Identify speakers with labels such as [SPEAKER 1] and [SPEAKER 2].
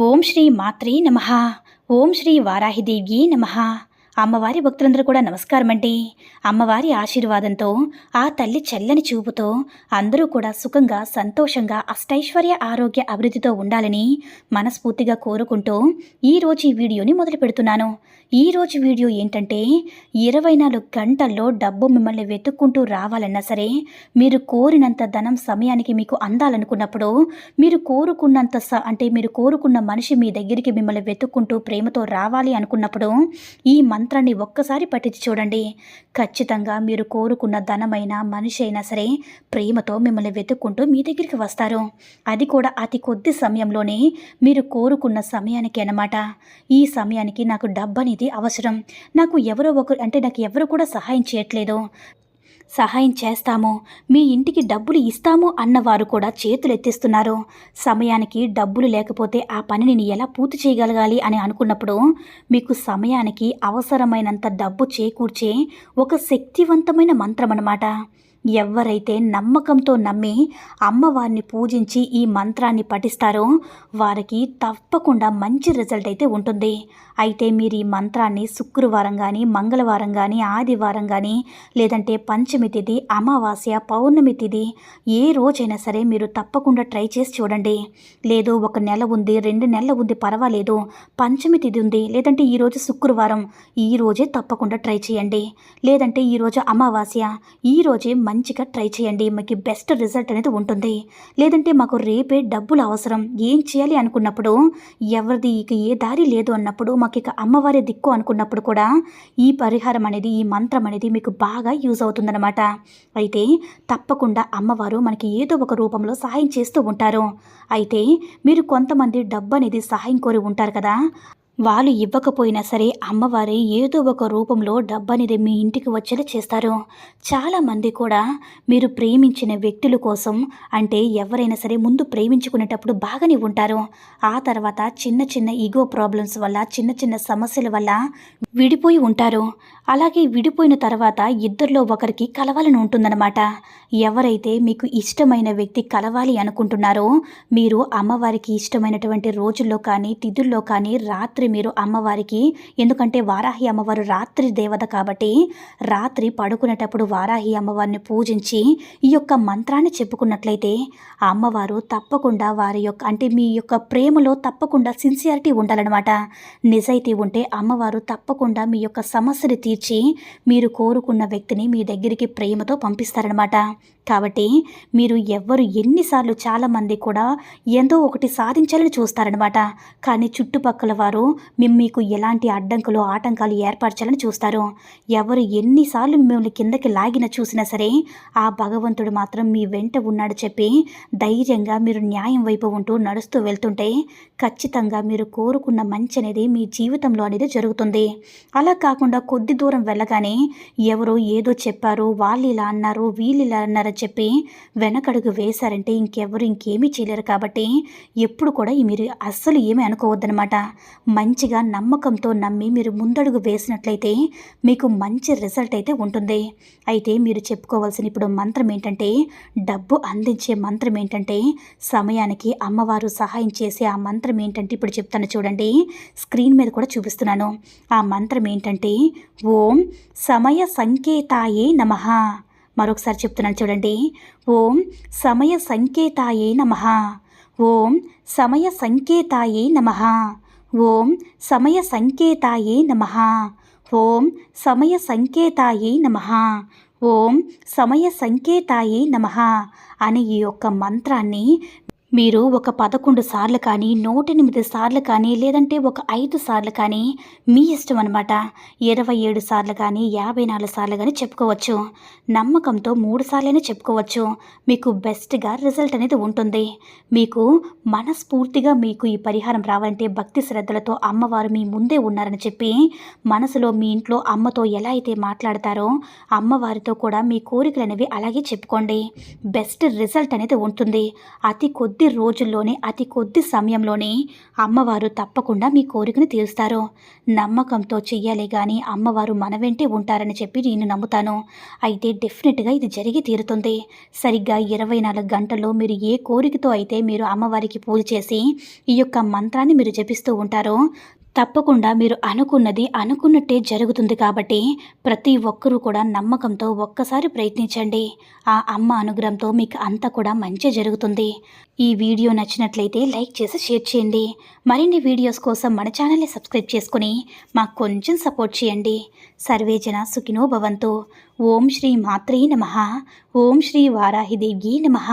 [SPEAKER 1] ఓం శ్రీ మాత్రే నమ ఓం శ్రీ వారాహిదేవి నమ అమ్మవారి భక్తులందరూ కూడా నమస్కారం అండి అమ్మవారి ఆశీర్వాదంతో ఆ తల్లి చల్లని చూపుతో అందరూ కూడా సుఖంగా సంతోషంగా అష్టైశ్వర్య ఆరోగ్య అభివృద్ధితో ఉండాలని మనస్ఫూర్తిగా కోరుకుంటూ ఈరోజు ఈ వీడియోని మొదలు పెడుతున్నాను. ఈరోజు వీడియో ఏంటంటే ఇరవై నాలుగు గంటల్లో డబ్బు మిమ్మల్ని వెతుక్కుంటూ రావాలన్నా సరే మీరు కోరినంత ధనం సమయానికి మీకు అందాలనుకున్నప్పుడు మీరు కోరుకున్నంత స అంటే మీరు కోరుకున్న మనిషి మీ దగ్గరికి మిమ్మల్ని వెతుక్కుంటూ ప్రేమతో రావాలి అనుకున్నప్పుడు ఈ మంత్రాన్ని ఒక్కసారి పట్టించి చూడండి. ఖచ్చితంగా మీరు కోరుకున్న ధనమైన మనిషి అయినా సరే ప్రేమతో మిమ్మల్ని వెతుక్కుంటూ మీ దగ్గరికి వస్తారు. అది కూడా అతి కొద్ది సమయంలోనే మీరు కోరుకున్న సమయానికి అన్నమాట. ఈ సమయానికి నాకు డబ్బు అనేది అవసరం. నాకు ఎవరో ఒకరు అంటే నాకు ఎవరు కూడా సహాయం చేయట్లేదు. సహాయం చేస్తాము మీ ఇంటికి డబ్బులు ఇస్తాము అన్నవారు కూడా చేతులు ఎత్తిస్తున్నారు సమయానికి డబ్బులు లేకపోతే ఆ పనిని నేను ఎలా పూర్తి చేయగలగాలి అని అనుకున్నప్పుడు మీకు సమయానికి అవసరమైనంత డబ్బు చేకూర్చే ఒక శక్తివంతమైన మంత్రం అన్నమాట ఎవరైతే నమ్మకంతో నమ్మి అమ్మవారిని పూజించి ఈ మంత్రాన్ని పఠిస్తారో వారికి తప్పకుండా మంచి రిజల్ట్ అయితే ఉంటుంది. అయితే మీరు ఈ మంత్రాన్ని శుక్రవారం కానీ మంగళవారం కానీ ఆదివారం కానీ లేదంటే పంచమి తిథి అమావాస్య పౌర్ణమి తిథి ఏ రోజైనా సరే మీరు తప్పకుండా ట్రై చేసి చూడండి. లేదు ఒక నెల ఉంది రెండు నెలలు ఉంది పర్వాలేదు. పంచమి తిథి ఉంది లేదంటే ఈరోజు శుక్రవారం ఈ రోజే తప్పకుండా ట్రై చేయండి. లేదంటే ఈరోజు అమావాస్య ఈ రోజే మంచిగా ట్రై చేయండి. మీకు బెస్ట్ రిజల్ట్ అనేది ఉంటుంది. లేదంటే మాకు రేపే డబ్బులు అవసరం. ఏం చేయాలి అనుకున్నప్పుడు? ఎవరిది ఇక ఏ దారి లేదు అన్నప్పుడు మాకు ఇక అమ్మవారి దిక్కు అనుకున్నప్పుడు కూడా ఈ పరిహారం అనేది ఈ మంత్రం అనేది మీకు బాగా యూజ్ అవుతుందన్నమాట. అయితే తప్పకుండా అమ్మవారు మనకి ఏదో ఒక రూపంలో సహాయం చేస్తూ ఉంటారు. అయితే మీరు కొంతమంది డబ్బు అనేది సహాయం కోరి ఉంటారు కదా వాళ్ళు ఇవ్వకపోయినా సరే అమ్మవారి ఏదో ఒక రూపంలో డబ్బనేది మీ ఇంటికి వచ్చేలా చేస్తారు. చాలామంది కూడా మీరు ప్రేమించిన వ్యక్తుల కోసం అంటే ఎవరైనా సరే ముందు ప్రేమించుకునేటప్పుడు బాగానే ఉంటారు. ఆ తర్వాత చిన్న చిన్న ఈగో ప్రాబ్లమ్స్ వల్ల చిన్న చిన్న సమస్యల వల్ల విడిపోయి ఉంటారు. అలాగే విడిపోయిన తర్వాత ఇద్దరిలో ఒకరికి కలవాలని ఉంటుందన్నమాట. ఎవరైతే మీకు ఇష్టమైన వ్యక్తి కలవాలి అనుకుంటున్నారో మీరు అమ్మవారికి ఇష్టమైనటువంటి రోజుల్లో కానీ తిథుల్లో కానీ రాత్రి మీరు అమ్మవారికి ఎందుకంటే వారాహి అమ్మవారు రాత్రి దేవత కాబట్టి రాత్రి పడుకునేటప్పుడు వారాహి అమ్మవారిని పూజించి ఈ యొక్క మంత్రాన్ని చెప్పుకున్నట్లయితే ఆ అమ్మవారు తప్పకుండా వారి యొక్క అంటే మీ యొక్క ప్రేమలో తప్పకుండా సిన్సియారిటీ ఉండాలన్నమాట. నిజాయితీ ఉంటే అమ్మవారు తప్పకుండా మీ యొక్క సమస్యని తీర్చి మీరు కోరుకున్న వ్యక్తిని మీ దగ్గరికి ప్రేమతో పంపిస్తారనమాట కాబట్టి మీరు ఎవ్వరు ఎన్నిసార్లు చాలామంది కూడా ఎంతో ఒకటి సాధించాలని చూస్తారనమాట కానీ చుట్టుపక్కల వారు మేము మీకు ఎలాంటి అడ్డంకులు ఆటంకాలు ఏర్పరచాలని చూస్తారు. ఎవరు ఎన్నిసార్లు మిమ్మల్ని కిందకి లాగిన చూసినా సరే ఆ భగవంతుడు మాత్రం మీ వెంట ఉన్నాడు చెప్పి ధైర్యంగా మీరు న్యాయం వైపు ఉంటూ నడుస్తూ వెళ్తుంటే ఖచ్చితంగా మీరు కోరుకున్న మంచి అనేది మీ జీవితంలో అనేది జరుగుతుంది. అలా కాకుండా కొద్ది దూరం వెళ్ళగానే ఎవరో ఏదో చెప్పారు వాళ్ళు ఇలా అన్నారు వీళ్ళు ఇలా అన్నారని చెప్పి వెనకడుగు వేశారంటే ఇంకెవరు ఇంకేమీ చేయలేరు కాబట్టి ఎప్పుడు కూడా మీరు అస్సలు ఏమీ అనుకోవద్దనమాట మంచిగా నమ్మకంతో నమ్మి మీరు ముందడుగు వేసినట్లయితే మీకు మంచి రిజల్ట్ అయితే ఉంటుంది. అయితే మీరు చెప్పుకోవాల్సిన ఇప్పుడు మంత్రం ఏంటంటే డబ్బు అందించే మంత్రం ఏంటంటే సమయానికి అమ్మవారు సహాయం చేసే ఆ మంత్రం ఏంటంటే ఇప్పుడు చెప్తాను చూడండి. స్క్రీన్ మీద కూడా చూపిస్తున్నాను. ఆ మంత్రం ఏంటంటే ఓం సమయ సంకేతాయే నమ. మరొకసారి చెప్తున్నాను చూడండి. ఓం సమయ సంకేతాయే నమ. ఓం సమయ సంకేతాయే నమ. ఓం సమయ సంకేతాయే నమ. ఓం సమయ సంకేతాయే నమ. ఓం సమయ సంకేతాయే నమ అనే ఈ యొక్క మంత్రాన్ని మీరు ఒక పదకొండు సార్లు కానీ నూట ఎనిమిది సార్లు కానీ లేదంటే ఒక ఐదు సార్లు కానీ మీ ఇష్టం అనమాట ఇరవై ఏడు సార్లు కానీ యాభై నాలుగు సార్లు కానీ చెప్పుకోవచ్చు. నమ్మకంతో మూడు సార్లైనా చెప్పుకోవచ్చు. మీకు బెస్ట్గా రిజల్ట్ అనేది ఉంటుంది. మీకు మనస్ఫూర్తిగా మీకు ఈ పరిహారం రావాలంటే భక్తి శ్రద్ధలతో అమ్మవారు మీ ముందే ఉన్నారని చెప్పి మనసులో మీ ఇంట్లో అమ్మతో ఎలా అయితే మాట్లాడతారో అమ్మవారితో కూడా మీ కోరికలు అనేవి అలాగే చెప్పుకోండి. బెస్ట్ రిజల్ట్ అనేది ఉంటుంది. అతి కొద్ది కొద్ది రోజుల్లోనే అతి కొద్ది సమయంలోనే అమ్మవారు తప్పకుండా మీ కోరికను తీరుస్తారు. నమ్మకంతో చెయ్యాలి కానీ అమ్మవారు మన వెంటే ఉంటారని చెప్పి నేను నమ్ముతాను. అయితే డెఫినెట్గా ఇది జరిగి తీరుతుంది. సరిగ్గా ఇరవై నాలుగు గంటల్లో మీరు ఏ కోరికతో అయితే మీరు అమ్మవారికి పూజ చేసి ఈ యొక్క మంత్రాన్ని మీరు జపిస్తూ ఉంటారో తప్పకుండా మీరు అనుకున్నది అనుకున్నట్టే జరుగుతుంది కాబట్టి ప్రతి ఒక్కరూ కూడా నమ్మకంతో ఒక్కసారి ప్రయత్నించండి. ఆ అమ్మ అనుగ్రహంతో మీకు అంతా కూడా మంచి జరుగుతుంది. ఈ వీడియో నచ్చినట్లయితే లైక్ చేసి షేర్ చేయండి. మరిన్ని వీడియోస్ కోసం మన ఛానల్ని సబ్స్క్రైబ్ చేసుకుని మాకు కొంచెం సపోర్ట్ చేయండి. సర్వేజన సుఖినో భవంతు. ఓం శ్రీ మాత్రే నమ. ఓం శ్రీ వారాహిదేవ్యే నమః.